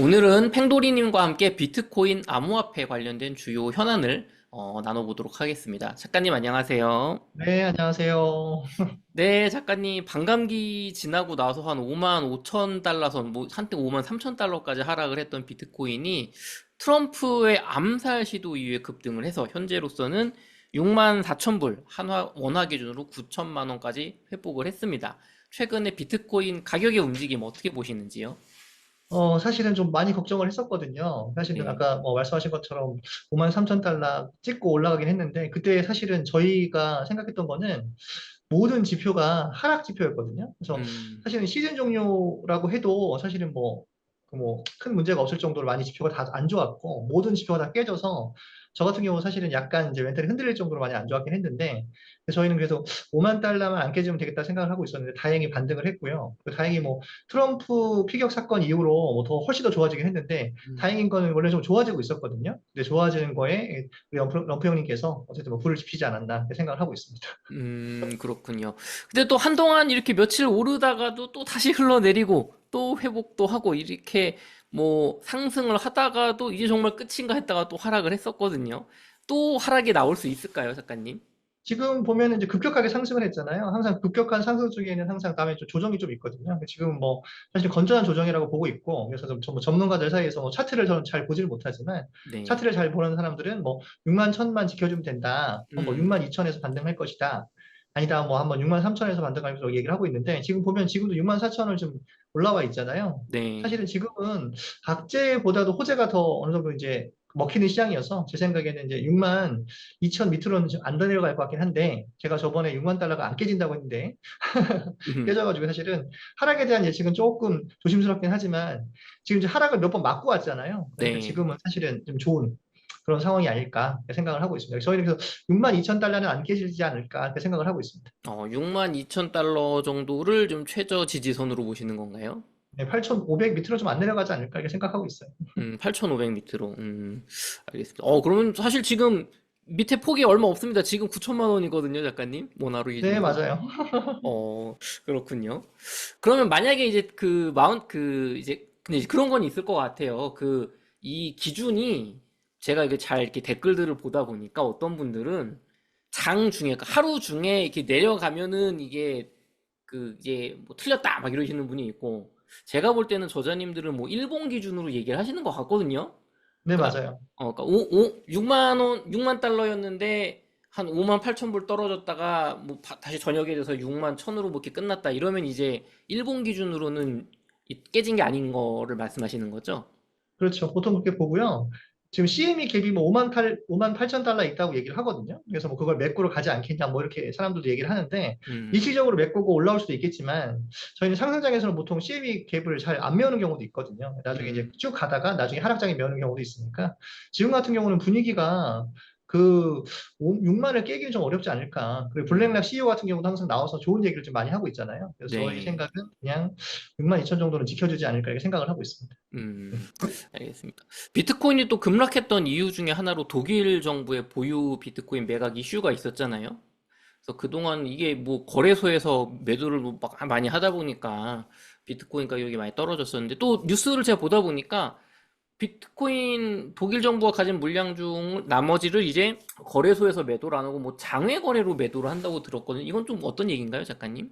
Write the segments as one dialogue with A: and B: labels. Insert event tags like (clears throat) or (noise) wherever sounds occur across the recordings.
A: 오늘은 팽돌이님과 함께 비트코인 암호화폐 관련된 주요 현안을 어, 나눠보도록 하겠습니다. 작가님 안녕하세요.
B: 네, 안녕하세요. (laughs)
A: 네, 작가님 반감기 지나고 나서 한 5만 5천 달러 선, 뭐 한때 5만 3천 달러까지 하락을 했던 비트코인이 트럼프의 암살 시도 이후에 급등을 해서 현재로서는 6만 4천 불, 한화 원화 기준으로 9천만 원까지 회복을 했습니다. 최근에 비트코인 가격의 움직임 어떻게 보시는지요?
B: 어, 사실은 좀 많이 걱정을 했었거든요. 사실은
A: 네.
B: 아까 뭐 말씀하신 것처럼 5만 3천 달러 찍고 올라가긴 했는데, 그때 사실은 저희가 생각했던 거는 모든 지표가 하락 지표였거든요. 그래서
A: 음,
B: 사실은 시즌 종료라고 해도 사실은 뭐, 그 뭐, 큰 문제가 없을 정도로 많이 지표가 다 안 좋았고, 모든 지표가 다 깨져서, 저 같은 경우 사실은 약간 이제 멘탈이 흔들릴 정도로 많이 안 좋았긴 했는데, 저희는 그래서 5만 달러만 안 깨지면 되겠다 생각을 하고 있었는데, 다행히 반등을 했고요. 다행히 뭐, 트럼프 피격 사건 이후로 뭐 더 훨씬 더 좋아지긴 했는데,
A: 음.
B: 다행인 거는 원래 좀 좋아지고 있었거든요. 근데 좋아지는 거에 우리 럼프, 럼프 형님께서 어쨌든 뭐 불을 지피지 않았나 생각을 하고 있습니다.
A: 음, 그렇군요. 근데 또 한동안 이렇게 며칠 오르다가도 또 다시 흘러내리고 또 회복도 하고 이렇게 뭐 상승을 하다가도 이제 정말 끝인가 했다가 또 하락을 했었거든요. 또 하락이 나올 수 있을까요, 작가님?
B: 지금 보면 이제 급격하게 상승을 했잖아요. 항상 급격한 상승 중에는 항상 다음에 좀 조정이 좀 있거든요. 지금 뭐 사실 건전한 조정이라고 보고 있고 그래서 좀 전- 전문가들 사이에서 뭐 차트를 저는 잘 보지를 못하지만
A: 네.
B: 차트를 잘 보는 사람들은 뭐 6만 1천만 지켜주면 된다. 뭐
A: 음.
B: 6만 2천에서 반등할 것이다. 아니다. 뭐 한번 6만 3천에서 반등하면서 얘기를 하고 있는데 지금 보면 지금도 6만 4천을 좀 올라와 있잖아요.
A: 네.
B: 사실은 지금은 각제보다도 호재가 더 어느 정도 이제 먹히는 시장이어서 제 생각에는 이제 6만 2천 밑으로는 좀안 내려갈 것 같긴 한데 제가 저번에 6만 달러가 안 깨진다고 했는데
A: 음, (laughs)
B: 깨져가지고 사실은 하락에 대한 예측은 조금 조심스럽긴 하지만 지금 이제 하락을 몇 번 맞고 왔잖아요. 그러니까
A: 네.
B: 지금은 사실은 좀 좋은 그런 상황이 아닐까 생각을 하고 있습니다. 저희는 그래서 6만 2천 달러는 안 깨지지 않을까 생각을 하고 있습니다.
A: 어, 6만 2천 달러 정도를 좀 최저 지지선으로 보시는 건가요?
B: 네, 8,500 밑으로 좀 안 내려가지 않을까 이렇게 생각하고 있어요.
A: 음, 8,500 밑으로. 음, 알겠습니다. 어, 그러면 사실 지금 밑에 폭이 얼마 없습니다. 지금 9천만 원이거든요, 작가님. 모나로
B: 네,
A: 기준으로.
B: 맞아요. (laughs)
A: 어, 그렇군요. 그러면 만약에 이제 그 마운, 그 이제, 근데 이제 그런 건 있을 것 같아요. 그, 이 기준이 제가 이게 잘 이렇게 댓글들을 보다 보니까 어떤 분들은 장 중에, 그러니까 하루 중에 이렇게 내려가면은 이게 그, 이제 뭐 틀렸다 막 이러시는 분이 있고, 제가 볼 때는 저자님들은 뭐 일본 기준으로 얘기를 하시는 것 같거든요.
B: 네,
A: 그러니까
B: 맞아요.
A: 어, 그러니까 오, 오, 6만 원, 6만 달러였는데 한 5만 8천 불 떨어졌다가 뭐 바- 다시 저녁에 돼서 6만 1천으로 뭐 이렇게 끝났다. 이러면 이제 일본 기준으로는 이- 깨진 게 아닌 거를 말씀하시는 거죠?
B: 그렇죠. 보통 그렇게 보고요. 지금 CME 갭이 뭐 5만 8, 5만 8천 달러 있다고 얘기를 하거든요. 그래서 뭐 그걸 메꾸러 가지 않겠냐 뭐 이렇게 사람들도 얘기를 하는데
A: 음,
B: 일시적으로 메꾸고 올라올 수도 있겠지만 저희는 상승장에서는 보통 CME 갭을 잘 안 메우는 경우도 있거든요. 나중에 이제
A: 음.
B: 쭉 가다가 나중에 하락장에 메우는 경우도 있으니까 지금 같은 경우는 분위기가 그 6만을 깨기는 좀 어렵지 않을까. 그리고 블랙락 CEO 같은 경우도 항상 나와서 좋은 얘기를 좀 많이 하고 있잖아요. 그래서
A: 네.
B: 생각은 그냥 6만 2천 정도는 지켜주지 않을까 이렇게 생각을 하고 있습니다.
A: 음, 알겠습니다. 비트코인이 또 급락했던 이유 중에 하나로 독일 정부의 보유 비트코인 매각 이슈가 있었잖아요. 그래서 그동안 이게 뭐 거래소에서 매도를 뭐막 많이 하다 보니까 비트코인 가격이 많이 떨어졌었는데 또 뉴스를 제가 보다 보니까 비트코인 독일 정부가 가진 물량 중 나머지를 이제 거래소에서 매도를 안 하고 뭐 장외 거래로 매도를 한다고 들었거든요. 이건 좀 어떤 얘기인가요, 작가님?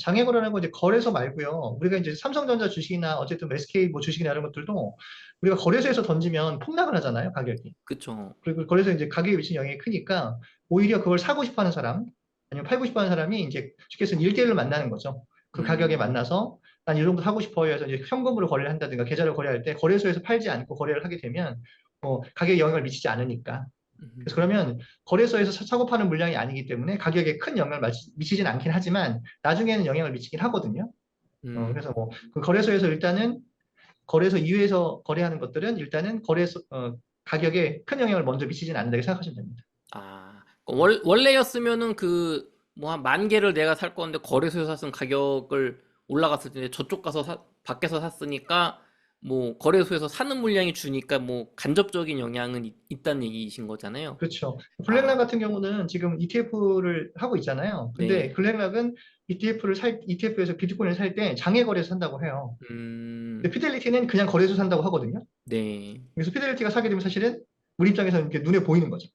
B: 장애 거래라는 건 이제 거래소 말고요. 우리가 이제 삼성전자 주식이나 어쨌든 SK 뭐 주식이나 이런 것들도 우리가 거래소에서 던지면 폭락을 하잖아요, 가격이.
A: 그쵸.
B: 그리고 거래소 이제 가격에 미치는 영향이 크니까 오히려 그걸 사고 싶어 하는 사람, 아니면 팔고 싶어 하는 사람이 이제 쉽게 해서 1대1로 만나는 거죠. 그 가격에
A: 음. 만나서
B: 만나서 난 이 정도 사고 싶어요 해서 이제 현금으로 거래를 한다든가 계좌로 거래할 때 거래소에서 팔지 않고 거래를 하게 되면 뭐 가격에 영향을 미치지 않으니까.
A: 음,
B: 그래서 그러면 거래소에서 사- 사고 파는 물량이 아니기 때문에 가격에 큰 영향을 미치진 않긴 하지만 나중에는 영향을 미치긴 하거든요. 어,
A: 음,
B: 그래서 뭐 그 거래소에서 일단은 거래소 이외에서 거래하는 것들은 일단은 거래소 어, 가격에 큰 영향을 먼저 미치진 않는다고 생각하시면 됩니다.
A: 아, 월, 원래였으면은 그, 뭐 한 만 개를 내가 살 건데 거래소에서 샀으면 가격을 올라갔을 텐데 저쪽 가서 사, 밖에서 샀으니까 뭐 거래소에서 사는 물량이 주니까 뭐 간접적인 영향은 있, 있다는 얘기이신 거잖아요.
B: 그렇죠. 블랙락 같은 경우는 지금 ETF를 하고 있잖아요. 근데
A: 네.
B: 블랙락은 ETF를 살, ETF에서 비트코인을 살 때 장외 거래소 산다고 해요.
A: 음,
B: 근데 피델리티는 그냥 거래소 산다고 하거든요.
A: 네.
B: 그래서 피델리티가 사게 되면 사실은 우리 입장에서는 이렇게 눈에 보이는 거죠.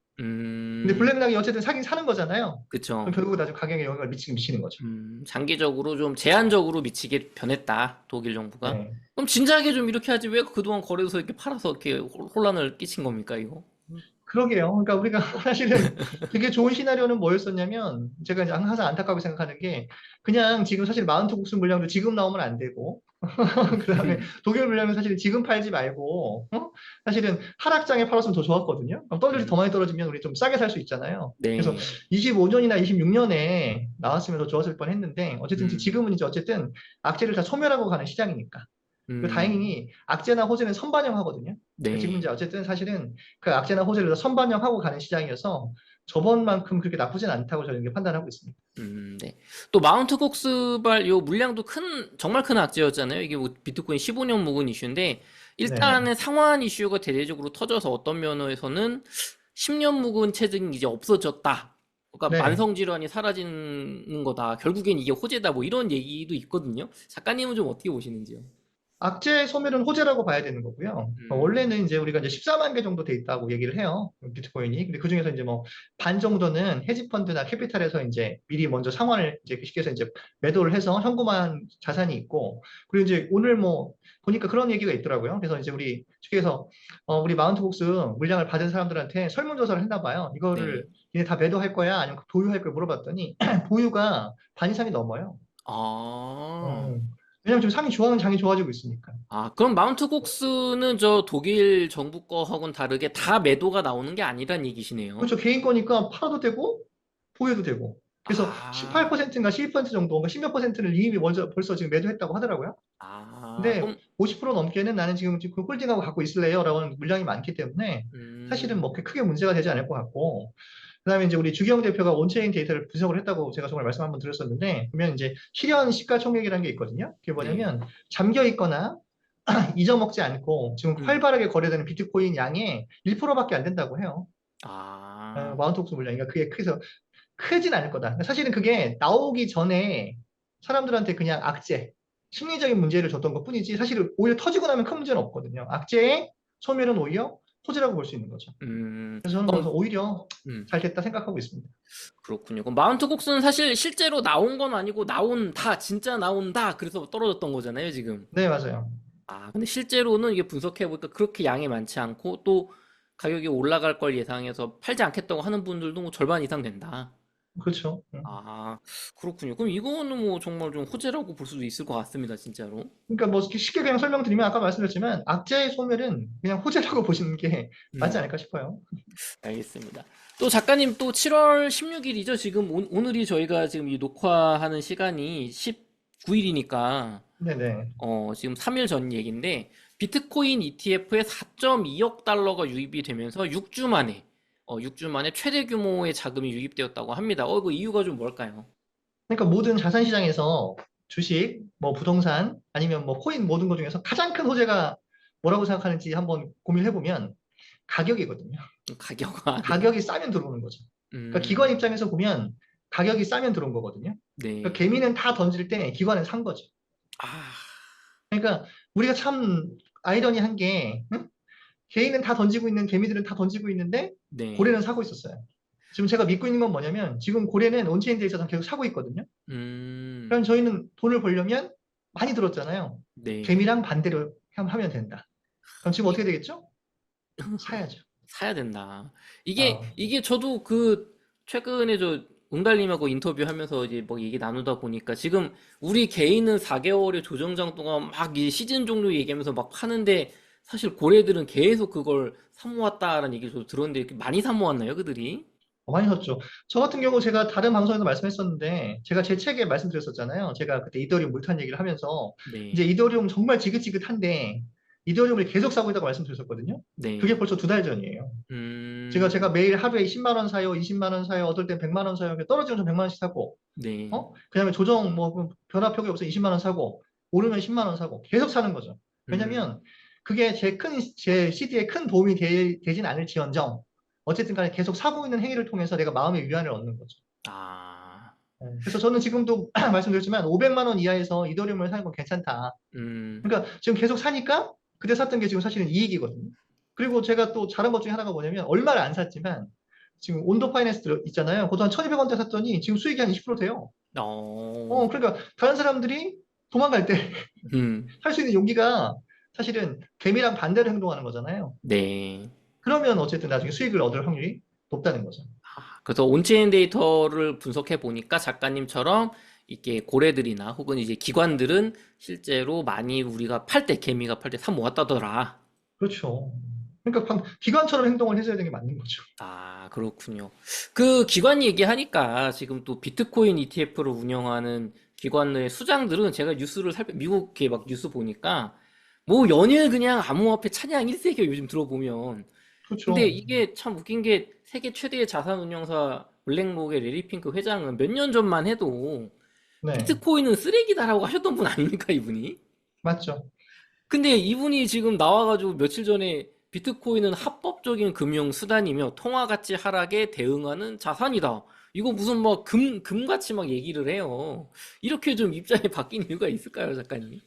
B: 근데
A: 음,
B: 블랙락이 어쨌든 사긴 사는 거잖아요.
A: 그쵸.
B: 그럼 결국 나중에 가격에 영향을 미치긴 미치는 거죠.
A: 음, 장기적으로 좀 제한적으로 미치게 변했다, 독일 정부가.
B: 네.
A: 그럼 진작에 좀 이렇게 하지 왜 그동안 거래소 이렇게 팔아서 이렇게 혼- 혼란을 끼친 겁니까, 이거?
B: 그러게요. 그러니까 우리가 (laughs) 사실은 되게 좋은 시나리오는 뭐였었냐면 제가 이제 항상 안타깝게 생각하는 게 그냥 지금 사실 마운트 국수 물량도 지금 나오면 안 되고 (laughs) 그 다음에 독일 물량은 사실 지금 팔지 말고 어? 사실은 하락장에 팔았으면 더 좋았거든요. 그럼 떨어질 더 많이 떨어지면 우리 좀 싸게 살 수 있잖아요.
A: 네.
B: 그래서 25년이나 26년에 나왔으면 더 좋았을 뻔했는데 어쨌든
A: 음.
B: 지금은 이제 어쨌든 악재를 다 소멸하고 가는 시장이니까
A: 음,
B: 다행히 악재나 호재는 선반영하거든요.
A: 네.
B: 지금 이제 어쨌든 사실은 그 악재나 호재를 다 선반영하고 가는 시장이어서 저번만큼 그렇게 나쁘진 않다고 저는 이렇게 판단하고 있습니다.
A: 음, 네. 또 마운트 kok스발 요 물량도 큰 정말 큰 악재였잖아요. 이게 뭐 비트코인 15년 묵은 이슈인데 일단은 상환 이슈가 대대적으로 터져서 어떤 면에서는 10년 묵은 체증이 이제 없어졌다. 그러니까
B: 네.
A: 만성 질환이 사라지는 거다. 결국엔 이게 호재다. 뭐 이런 얘기도 있거든요. 작가님은 좀 어떻게 보시는지요?
B: 악재 소멸은 호재라고 봐야 되는 거고요.
A: 음.
B: 어, 원래는 이제 우리가 이제 14만 개 정도 돼 있다고 얘기를 해요. 비트코인이. 근데 그 중에서 이제 뭐 반 정도는 헤지펀드나 캐피탈에서 이제 미리 먼저 상환을 이제 시켜서 이제 매도를 해서 현금화한 자산이 있고 그리고 이제 오늘 뭐 보니까 그런 얘기가 있더라고요. 그래서 이제 우리 측에서 어, 우리 마운트복스 물량을 받은 사람들한테 설문조사를 했나 봐요. 이거를
A: 네.
B: 다 매도할 거야? 아니면 보유할 거야? 물어봤더니 (clears throat) 보유가 반 이상이 넘어요.
A: 아.
B: 음. 왜냐면 지금 상이 좋아하는 장이 좋아지고 있으니까.
A: 아, 그럼 마운트 kok스는 저 독일 정부 거하고는 다르게 다 매도가 나오는 게 아니란 얘기시네요.
B: 그렇죠. 개인 거니까 팔아도 되고 보유도 되고. 그래서
A: 아.
B: 18%인가 12% 정도인가 10몇 퍼센트를 이미 먼저 벌써 지금 매도했다고 하더라고요.
A: 아,
B: 근데
A: 그럼
B: 50% 넘게는 나는 지금 지금 홀딩하고 갖고 있을래요? 라고 하는 물량이 많기 때문에
A: 음,
B: 사실은 뭐 크게 문제가 되지 않을 것 같고. 그다음에 이제 우리 주경 대표가 온체인 데이터를 분석을 했다고 제가 정말 말씀 한번 드렸었는데 보면 이제 실현 시가총액이라는 게 있거든요. 그게 뭐냐면 잠겨 있거나 (clears throat) 잊어먹지 않고 지금
A: 음.
B: 활발하게 거래되는 비트코인 양의 1%밖에 안 된다고 해요.
A: 아,
B: 어, 마운트 옥스 물량. 그러니까 그게 크서 크진 않을 거다. 사실은 그게 나오기 전에 사람들한테 그냥 악재, 심리적인 문제를 줬던 것 뿐이지 사실은 오히려 터지고 나면 큰 문제는 없거든요. 악재의 소멸은 오히려 호재라고 볼 수 있는 거죠.
A: 음,
B: 그래서 저는
A: 그럼-
B: 그래서 오히려
A: 음,
B: 잘 됐다 생각하고 있습니다.
A: 그렇군요. 그럼 마운트 kok스는 사실 실제로 나온 건 아니고 나온다, 진짜 나온다. 그래서 떨어졌던 거잖아요, 지금.
B: 네, 맞아요.
A: 아, 근데 실제로는 이게 분석해 보니까 그렇게 양이 많지 않고 또 가격이 올라갈 걸 예상해서 팔지 않겠다고 하는 분들도 뭐 절반 이상 된다.
B: 그렇죠. 음.
A: 아, 그렇군요. 그럼 이거는 뭐 정말 좀 호재라고 볼 수도 있을 것 같습니다, 진짜로.
B: 그러니까 뭐 쉽게 그냥 설명드리면 아까 말씀드렸지만 악재의 소멸은 그냥 호재라고 (laughs) 보시는 게 맞지
A: 음.
B: 않을까 싶어요.
A: 알겠습니다. 또 작가님 또 7월 16일이죠. 지금 오, 오늘이 저희가 지금 이 녹화하는 시간이 19일이니까
B: 네네.
A: 어, 지금 3일 전 얘기인데 비트코인 ETF에 4.2억 달러가 유입이 되면서 6주 만에 어, 6주 만에 최대 규모의 자금이 유입되었다고 합니다. 어, 그 이유가 좀 뭘까요?
B: 그러니까 모든 자산 시장에서 주식, 뭐 부동산, 아니면 뭐 코인 모든 것 중에서 가장 큰 호재가 뭐라고 생각하는지 한번 고민해 보면 가격이거든요.
A: 가격화.
B: 가격이 싸면 들어오는 거죠. 그러니까
A: 음,
B: 기관 입장에서 보면 가격이 싸면 들어온 거거든요.
A: 네.
B: 그러니까 개미는 다 던질 때 기관은 산 거죠.
A: 아,
B: 그러니까 우리가 참 아이러니한 게 응? 개인은 다 던지고 있는 개미들은 다 던지고 있는데
A: 네.
B: 고래는 사고 있었어요. 지금 제가 믿고 있는 건 뭐냐면 지금 고래는 온체인 데이터상 계속 사고 있거든요.
A: 음,
B: 그럼 저희는 돈을 벌려면 많이 들었잖아요.
A: 네.
B: 개미랑 반대로 함- 하면 된다. 그럼 지금 어떻게 되겠죠? (laughs) 사야죠.
A: 사야 된다. 이게
B: 어.
A: 이게 저도 그 최근에 저 웅달님하고 인터뷰하면서 이제 뭐 얘기 나누다 보니까 지금 우리 개인은 4개월의 조정장 동안 막 이 시즌 종료 얘기하면서 막 파는데 사실 고래들은 계속 그걸 사모았다라는 얘기를 저도 들었는데 이렇게 많이 사모았나요, 그들이?
B: 어, 많이 샀죠. 저 같은 경우 제가 다른 방송에서 말씀했었는데 제가 제 책에 말씀드렸었잖아요. 제가 그때 이더리움 물탄 얘기를 하면서
A: 네.
B: 이제 이더리움 정말 지긋지긋한데 이더리움을 계속 사고 있다고 말씀드렸었거든요.
A: 네.
B: 그게 벌써 두 달 전이에요.
A: 음,
B: 제가 제가 매일 하루에 10만 원 사요, 20만 원 사요, 어떨 땐 100만 원 사요. 떨어지면 좀 100만 원씩 사고,
A: 네.
B: 어? 그다음에 조정 뭐 변화표기 없어 20만 원 사고, 오르면 10만 원 사고 계속 사는 거죠. 왜냐면 그게 제 큰, 제 CD에 큰 도움이 되, 되진 않을지언정 어쨌든 간에 계속 사고 있는 행위를 통해서 내가 마음의 위안을 얻는 거죠.
A: 아,
B: 네, 그래서 저는 지금도 (clears throat) 말씀드렸지만 500만 원 이하에서 이더리움을 사는 건 괜찮다.
A: 음,
B: 그러니까 지금 계속 사니까 그때 샀던 게 지금 사실은 이익이거든요. 그리고 제가 또 잘한 것 중에 하나가 뭐냐면 얼마를 안 샀지만 지금 온도 파이낸스 있잖아요. 그것도 한 1200원대 샀더니 지금 수익이 한 20% 돼요.
A: 어,
B: 어, 그러니까 다른 사람들이 도망갈 때 (laughs) 살수
A: 음,
B: 있는 용기가 사실은 개미랑 반대로 행동하는 거잖아요.
A: 네.
B: 그러면 어쨌든 나중에 수익을 얻을 확률이 높다는 거죠.
A: 아, 그래서 온체인 데이터를 분석해 보니까 작가님처럼 이게 고래들이나 혹은 이제 기관들은 실제로 많이 우리가 팔 때 개미가 팔 때 사 모았다더라.
B: 그렇죠. 그러니까 방- 기관처럼 행동을 해줘야 되는 게 맞는 거죠.
A: 아, 그렇군요. 그 기관 얘기하니까 지금 또 비트코인 ETF를 운영하는 기관의 수장들은 제가 뉴스를 살펴, 미국 막 뉴스 보니까 뭐 연일 그냥 암호화폐 찬양 일색이에요, 요즘 들어보면.
B: 그렇죠.
A: 근데 이게 참 웃긴 게 세계 최대의 자산 운용사 블랙록의 레리 핑크 회장은 몇 년 전만 해도
B: 네,
A: 비트코인은 쓰레기다라고 하셨던 분 아닙니까, 이분이?
B: 맞죠.
A: 근데 이분이 지금 나와가지고 며칠 전에 비트코인은 합법적인 금융 수단이며 통화 가치 하락에 대응하는 자산이다. 이거 무슨 뭐 금, 금같이 막 얘기를 해요. 이렇게 좀 입장이 바뀐 이유가 있을까요, 작가님?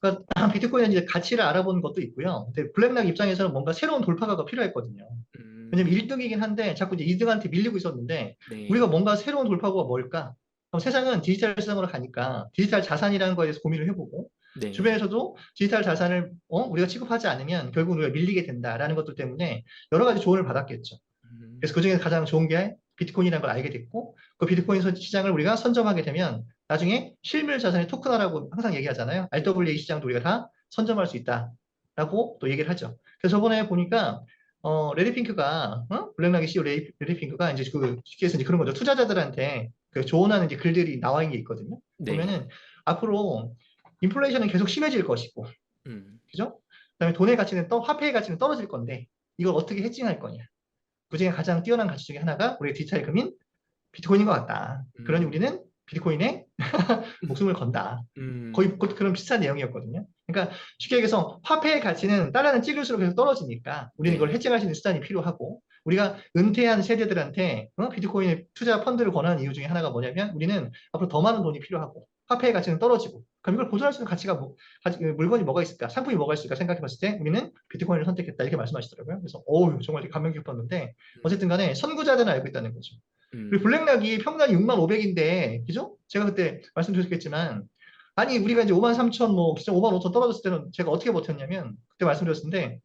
B: 그러니까 (laughs) 비트코인은 이제 가치를 알아보는 것도 있고요. 근데 블랙락 입장에서는 뭔가 새로운 돌파구가 필요했거든요.
A: 음,
B: 왜냐면 1등이긴 한데 자꾸 이제 2등한테 밀리고 있었는데
A: 네.
B: 우리가 뭔가 새로운 돌파구가 뭘까? 그럼 세상은 디지털 세상으로 가니까 디지털 자산이라는 거에 대해서 고민을 해보고
A: 네.
B: 주변에서도 디지털 자산을 어? 우리가 취급하지 않으면 결국 우리가 밀리게 된다라는 것들 때문에 여러 가지 조언을 받았겠죠.
A: 음,
B: 그래서 그 중에 가장 좋은 게 비트코인이라는 걸 알게 됐고 그 비트코인 선- 시장을 우리가 선점하게 되면 나중에 실물 자산의 토큰화라고 항상 얘기하잖아요. RWA 시장도 우리가 다 선점할 수 있다라고 또 얘기를 하죠. 그래서 저번에 보니까 어, 레리 핑크가 어? 블랙락의 CEO 레리, 레리 핑크가 이제 그 쉽게 해서 이제 그런 거죠. 투자자들한테 그 조언하는 이제 글들이 나와 있는 게 있거든요.
A: 네.
B: 보면은 앞으로 인플레이션은 계속 심해질 것이고
A: 음,
B: 그죠? 그다음에 돈의 가치는 떠, 화폐의 가치는 떨어질 건데 이걸 어떻게 해칭할 거냐? 그중에 가장 뛰어난 가치 중에 하나가 우리의 디지털 금인 비트코인인 것 같다. 그러니
A: 음.
B: 우리는 비트코인에 (laughs) 목숨을 건다.
A: 음,
B: 거의 곧 그런 비슷한 내용이었거든요. 그러니까 쉽게 얘기해서 화폐의 가치는 달러는 찍을수록 계속 떨어지니까 우리는
A: 네.
B: 이걸 해칭할 수 있는 수단이 필요하고 우리가 은퇴한 세대들한테 어? 비트코인 투자 펀드를 권하는 이유 중에 하나가 뭐냐면 우리는 앞으로 더 많은 돈이 필요하고 화폐의 가치는 떨어지고 그럼 이걸 보존할 수 있는 가치가 뭐, 가치- 물건이 뭐가 있을까? 상품이 뭐가 있을까? 생각해 봤을 때 우리는 비트코인을 선택했다 이렇게 말씀하시더라고요. 그래서 어우 정말 감명 깊었는데 어쨌든 간에 선구자들은 알고 있다는 거죠.
A: 음,
B: 그리고 블랙락이 평단이 6만 500인데, 그죠? 제가 그때 말씀드렸겠지만, 아니, 우리가 이제 5만 3천, 뭐, 기존 5만 5천 떨어졌을 때는 제가 어떻게 버텼냐면, 그때 말씀드렸는데,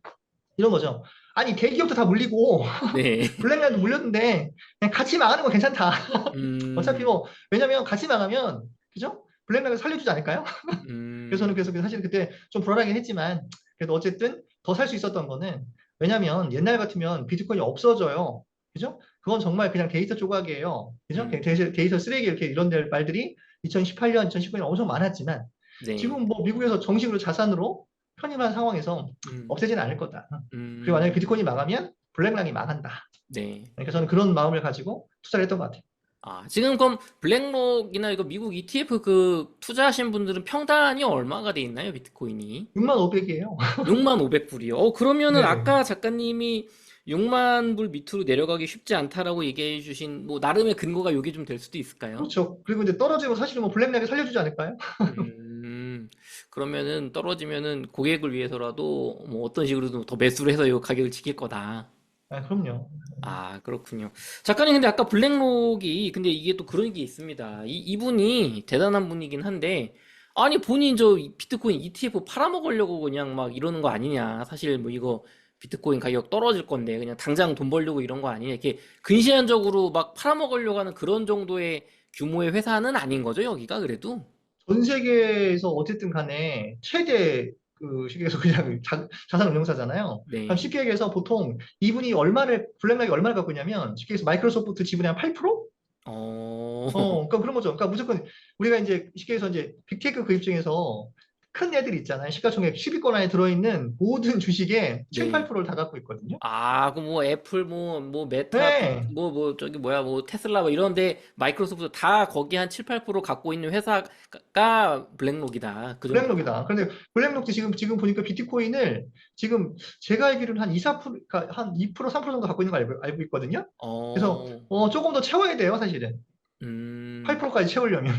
B: 이런 거죠. 아니, 대기업도 다 물리고,
A: 네. (laughs)
B: 블랙락도 물렸는데, 그냥 같이 망하는 건 괜찮다.
A: 음,
B: 어차피 뭐, 왜냐면 같이 망하면, 그죠? 블랙락을 살려주지 않을까요?
A: 음,
B: 그래서 저는 그래서 사실 그때 좀 불안하긴 했지만, 그래도 어쨌든 더 살 수 있었던 거는, 왜냐면 옛날 같으면 비트코인이 없어져요. 그죠? 그건 정말 그냥 데이터 조각이에요. 그죠?
A: 음.
B: 데이터, 데이터 쓰레기 이렇게 이런 데 말들이 2018년, 2019년 엄청 많았지만
A: 네.
B: 지금 뭐 미국에서 정식으로 자산으로 편입한 상황에서
A: 음,
B: 없애지는 않을 거다.
A: 음,
B: 그리고 만약에 비트코인이 망하면 블랙락이 망한다.
A: 네.
B: 그러니까 저는 그런 마음을 가지고 투자를 했던 것 같아요.
A: 아, 지금 그럼 블랙록이나 이거 미국 ETF 그 투자하신 분들은 평단이 얼마가 돼 있나요, 비트코인이?
B: 6만 500이에요.
A: 6만 500불이요. 어, 그러면은
B: 네.
A: 아까 작가님이 6만 불 밑으로 내려가기 쉽지 않다라고 얘기해 주신 뭐 나름의 근거가 요게 좀 될 수도 있을까요?
B: 그렇죠. 그리고 이제 떨어지고 사실은 뭐 블랙락이 살려주지 않을까요?
A: 음, 그러면은 떨어지면은 고객을 위해서라도 뭐 어떤 식으로든 더 매수를 해서 이 가격을 지킬 거다.
B: 아, 그럼요.
A: 아, 그렇군요. 작가님, 근데 아까 블랙록이, 근데 이게 또 그런 게 있습니다. 이, 이분이 대단한 분이긴 한데, 아니, 본인 저 비트코인 ETF 팔아먹으려고 그냥 막 이러는 거 아니냐. 사실 뭐 이거 비트코인 가격 떨어질 건데, 그냥 당장 돈 벌려고 이런 거 아니냐. 이렇게 근시안적으로 막 팔아먹으려고 하는 그런 정도의 규모의 회사는 아닌 거죠, 여기가 그래도?
B: 전 세계에서 어쨌든 간에 최대 그 해서 그냥 자, 자산 운용사잖아요.
A: 네.
B: 그럼 쉽게 얘기해서 보통 이분이 얼마를 블랙락이 얼마를 갖고 있냐면 쉽게 해서 마이크로소프트 지분의 한 8%?
A: 어,
B: 어, 그러니까 그런 거죠. 그러니까 무조건 우리가 이제 쉽게 해서 이제 빅테크 구입 중에서 큰 애들 있잖아요. 시가총액 10위권 안에 들어있는 모든 주식의 7,
A: 네.
B: 8%를 다 갖고 있거든요.
A: 아, 그뭐 애플 뭐 뭐 메타
B: 네.
A: 뭐 뭐 저기 뭐야 뭐 테슬라 뭐 이런데 마이크로소프트 다 거기 한 7, 8% 갖고 있는 회사가 블랙록이다. 그.
B: 블랙록이다. 그런데 블랙록도 지금 지금 보니까 비트코인을 지금 제가 알기로는 한 2, 4%, 그러니까 한 2%, 3% 정도 갖고 있는 거 알고, 알고 있거든요. 그래서
A: 어,
B: 어, 조금 더 채워야 돼요, 사실은.
A: 음,
B: 8%까지 채우려면.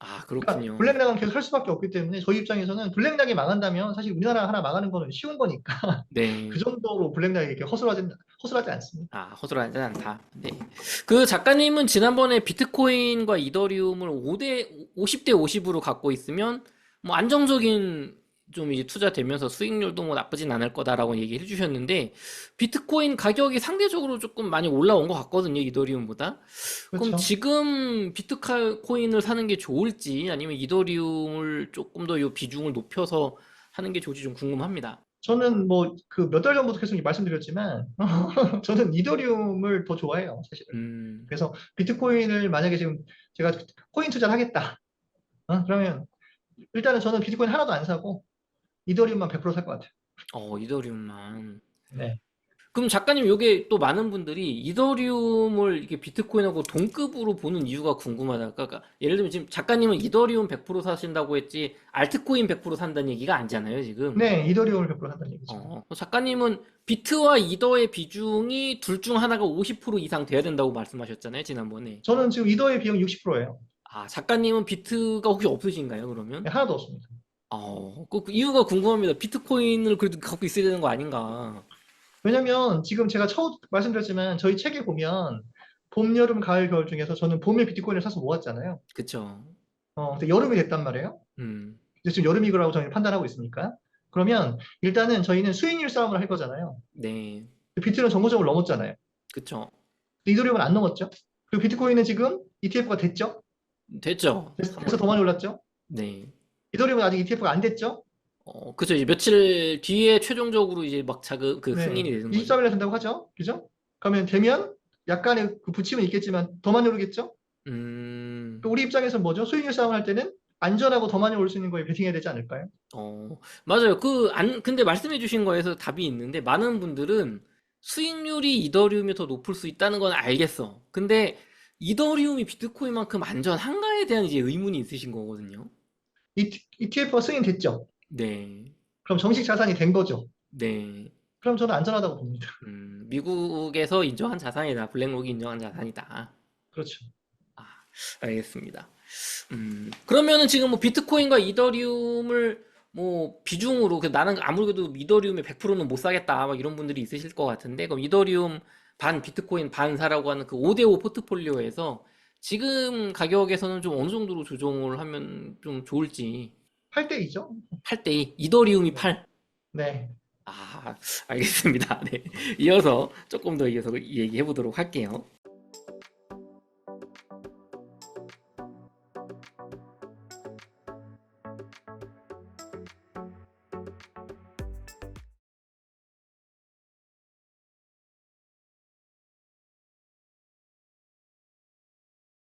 A: 아,
B: 그러니까
A: 그렇군요.
B: 블랙락은 계속 살 수밖에 없기 때문에 저희 입장에서는 블랙락이 망한다면 사실 우리나라 하나 망하는 거는 쉬운 거니까 (laughs)
A: 네.
B: 그 정도로 블랙락이 이렇게 허술하지, 허술하지 않습니다.
A: 아, 허술하지 않다. 네. 그 작가님은 지난번에 비트코인과 이더리움을 5대, 50대 50으로 갖고 있으면 뭐 안정적인 좀 이제 투자되면서 수익률도 뭐 나쁘진 않을 거다라고 얘기를 해주셨는데 비트코인 가격이 상대적으로 조금 많이 올라온 것 같거든요, 이더리움보다. 그럼
B: 그렇죠.
A: 지금 비트코인을 사는 게 좋을지 아니면 이더리움을 조금 더 요 비중을 높여서 하는 게 좋을지 좀 궁금합니다.
B: 저는 뭐 그 몇 달 전부터 계속 말씀드렸지만 (laughs) 저는 이더리움을 더 좋아해요, 사실은.
A: 음,
B: 그래서 비트코인을 만약에 지금 제가 코인 투자를 하겠다. 어? 그러면 일단은 저는 비트코인 하나도 안 사고 이더리움만 100%살 것 같아요.
A: 어, 이더리움만.
B: 네.
A: 그럼 작가님, 요게 또 많은 분들이 이더리움을 이게 비트코인하고 동급으로 보는 이유가 궁금하다. 그러니까 예를 들면 지금 작가님은 이더리움 100% 사신다고 했지 알트코인 100% 산다는 얘기가 아니잖아요, 지금.
B: 네, 이더리움을 100% 산다는 얘기죠.
A: 어, 작가님은 비트와 이더의 비중이 둘 중 하나가 50% 이상 돼야 된다고 말씀하셨잖아요, 지난번에.
B: 저는 지금 이더의 비용이 60%예요.
A: 아, 작가님은 비트가 혹시 없으신가요, 그러면?
B: 네, 하나도 없습니다.
A: 어, 그 이유가 궁금합니다. 비트코인을 그래도 갖고 있어야 되는 거 아닌가?
B: 왜냐면 지금 제가 처음 말씀드렸지만 저희 책에 보면 봄, 여름, 가을, 겨울 중에서 저는 봄에 비트코인을 사서 모았잖아요.
A: 그쵸.
B: 어, 근데 여름이 됐단 말이에요.
A: 음,
B: 이제 지금 여름이 거라고 저희는 판단하고 있으니까. 그러면 일단은 저희는 수익률 싸움을 할 거잖아요.
A: 네,
B: 비트는 정고점을 넘었잖아요.
A: 그쵸.
B: 근데 이더리움은 안 넘었죠. 그리고 비트코인은 지금 ETF가 됐죠.
A: 됐죠.
B: 그래서 더 많이 올랐죠.
A: 네.
B: 이더리움은 아직 ETF가 안 됐죠.
A: 어, 그쵸. 이제 며칠 뒤에 최종적으로 이제 막 자그, 그
B: 네.
A: 승인이 되는 거죠.
B: 23일에 된다고 하죠. 그죠? 그러면 되면 약간의 그 부침은 있겠지만 더 많이 오르겠죠.
A: 음,
B: 우리 입장에서 뭐죠? 수익률 싸움을 할 때는 안전하고 더 많이 올 수 있는 거에 베팅해야 되지 않을까요?
A: 어, 맞아요. 그, 안, 근데 말씀해 주신 거에서 답이 있는데, 많은 분들은 수익률이 이더리움이 더 높을 수 있다는 건 알겠어. 근데 이더리움이 비트코인만큼 안전한가에 대한 이제 의문이 있으신 거거든요.
B: ETF가 승인 됐죠.
A: 네,
B: 그럼 정식 자산이 된 거죠.
A: 네.
B: 그럼 저는 안전하다고 봅니다.
A: 음, 미국에서 인정한 자산이다. 블랙록이 인정한 자산이다.
B: 그렇죠.
A: 알겠습니다. 음, 그러면은 지금 뭐 비트코인과 이더리움을 뭐 비중으로 그 나는 아무래도 이더리움의 100%는 못 사겠다 막 이런 분들이 있으실 것 같은데 그럼 이더리움 반 비트코인 반 사라고 하는 그 5대5 포트폴리오에서 지금 가격에서는 좀 어느 정도로 조정을 하면 좀 좋을지
B: 8대2죠.
A: 8대2 이더리움이 8
B: 네.
A: 아, 알겠습니다. 네. 이어서 조금 더 이어서 얘기해 보도록 할게요.